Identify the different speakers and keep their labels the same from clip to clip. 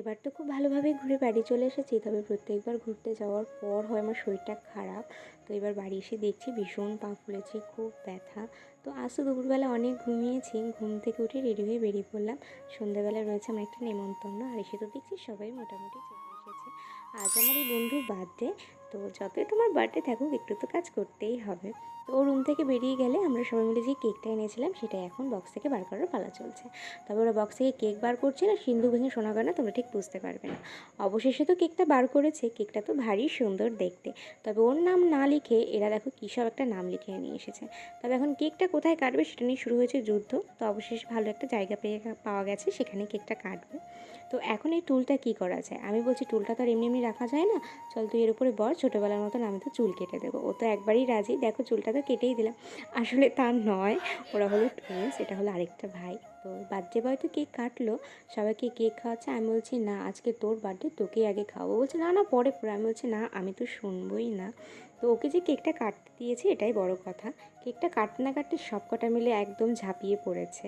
Speaker 1: এবার তো খুব ভালোভাবে ঘুরে বাড়ি চলে এসেছি, তবে প্রত্যেকবার ঘুরতে যাওয়ার পর হয় আমার শরীরটা খারাপ। তো এবার বাড়ি এসে দেখছি ভীষণ পা ফুলেছে, খুব ব্যথা। তো আজ তো দুপুরবেলা অনেক ঘুমিয়েছি, ঘুম থেকে উঠে রেডি হয়ে বেরিয়ে পড়লাম। সন্ধ্যাবেলা রয়েছে আমার একটা নেমন্তন্ন, আর এসে তো দেখছি সবাই মোটামুটি চলে এসেছে। আজ আমার এই বন্ধুর বার্থডে তো যতই তোমার বার্থডে থাকুক, একটু তো কাজ করতেই হবে। তো ও রুম থেকে বেরিয়ে গেলে আমরা সবাই মিলে যে কেকটা এনেছিলাম সেটা এখন বক্স থেকে বার করার পালা চলছে। তবে ওরা বক্স থেকে কেক বার করছে না সিন্ধু ভেঙে শোনা না তোমরা ঠিক বুঝতে পারবে না। অবশেষে তো কেকটা বার করেছে কেকটা তো ভারী সুন্দর দেখতে। তবে ওর নাম না লিখে এরা দেখো কী সব একটা নাম লিখে নিয়ে এসেছে। তবে এখন কেকটা কোথায় কাটবে সেটা নিয়ে শুরু হয়েছে যুদ্ধ। তো অবশেষে ভালো একটা জায়গা পেয়ে পাওয়া গেছে, সেখানে কেকটা কাটবে। তো এখন এই টুলটা কী করা যায়? আমি বলছি টুলটা তো আর এমনি এমনি রাখা যায় না। চল তুই এর উপরে বর ছোটোবেলার মতন আমি তো চুল কেটে দেবো। ও তো একবারই রাজি। দেখো, চুলটা তো কেটেই দিলাম। আসলে তা নয়, ওরা হলো টুইন্স এটা হলো আরেকটা ভাই। তো বার্থডে বয় তো কেক কাটলো, সবাইকে কেক খাওয়াচ্ছে। আমি বলছি, না, আজকে তোর বার্থডে, তোকেই আগে খাওয়াবো। বলছে, না না, পরে পরে। আমি বলছি, না, আমি তো শুনবই না। তো ওকে যে কেকটা কাটতে দিয়েছে, এটাই বড় কথা। কেকটা কাটতে না কাটতে সব কটা মিলে একদম ঝাঁপিয়ে পড়েছে।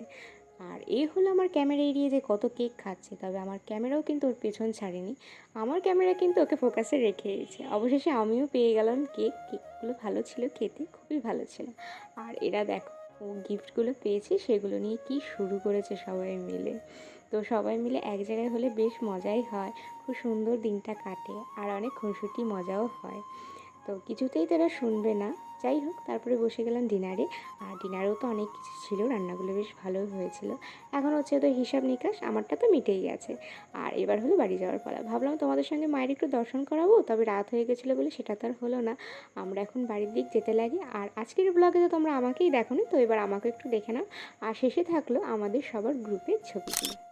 Speaker 1: আর এ হলো আমার ক্যামেরা এড়িয়ে যে কত কেক খাচ্ছে, তবে আমার ক্যামেরাও কিন্তু ওর পেছন ছাড়েনি। আমার ক্যামেরা কিন্তু ওকে ফোকাসে রেখেছে অবশেষে আমিও পেয়ে গেলাম কেক। কেকগুলো ভালো ছিল, খেতে খুবই ভালো ছিল। আর এরা দেখো, ও গিফটগুলো পেয়েছে, সেগুলো নিয়ে কি শুরু করেছে সবাই মিলে। তো সবাই মিলে এক জায়গায় হলে বেশ মজাই হয়। খুব সুন্দর দিনটা কাটে আর অনেক খুনসুটি মজাও হয়। তো কিছুতেই তারা শুনবে না। যাই হোক, তারপরে বসে গেলাম ডিনারে। আর ডিনারেও তো অনেক কিছু ছিল, রান্নাগুলো বেশ ভালোই হয়েছিল। এখন হচ্ছে ওদের হিসাব নিকাশ, আমারটা তো মিটেই গেছে। আর এবার হলো বাড়ি যাওয়ার পালা। ভাবলাম তোমাদের সঙ্গে মায়ের একটু দর্শন করাবো, তবে রাত হয়ে গেছিল বলে সেটা তো আর হলো না। আমরা এখন বাড়ির দিক যেতে লাগি। আর আজকের ব্লগে তো তোমরা আমাকেই দেখো তো এবার আমাকে একটু দেখে নাও। আর শেষে থাকল আমাদের সবার গ্রুপের ছবিগুলো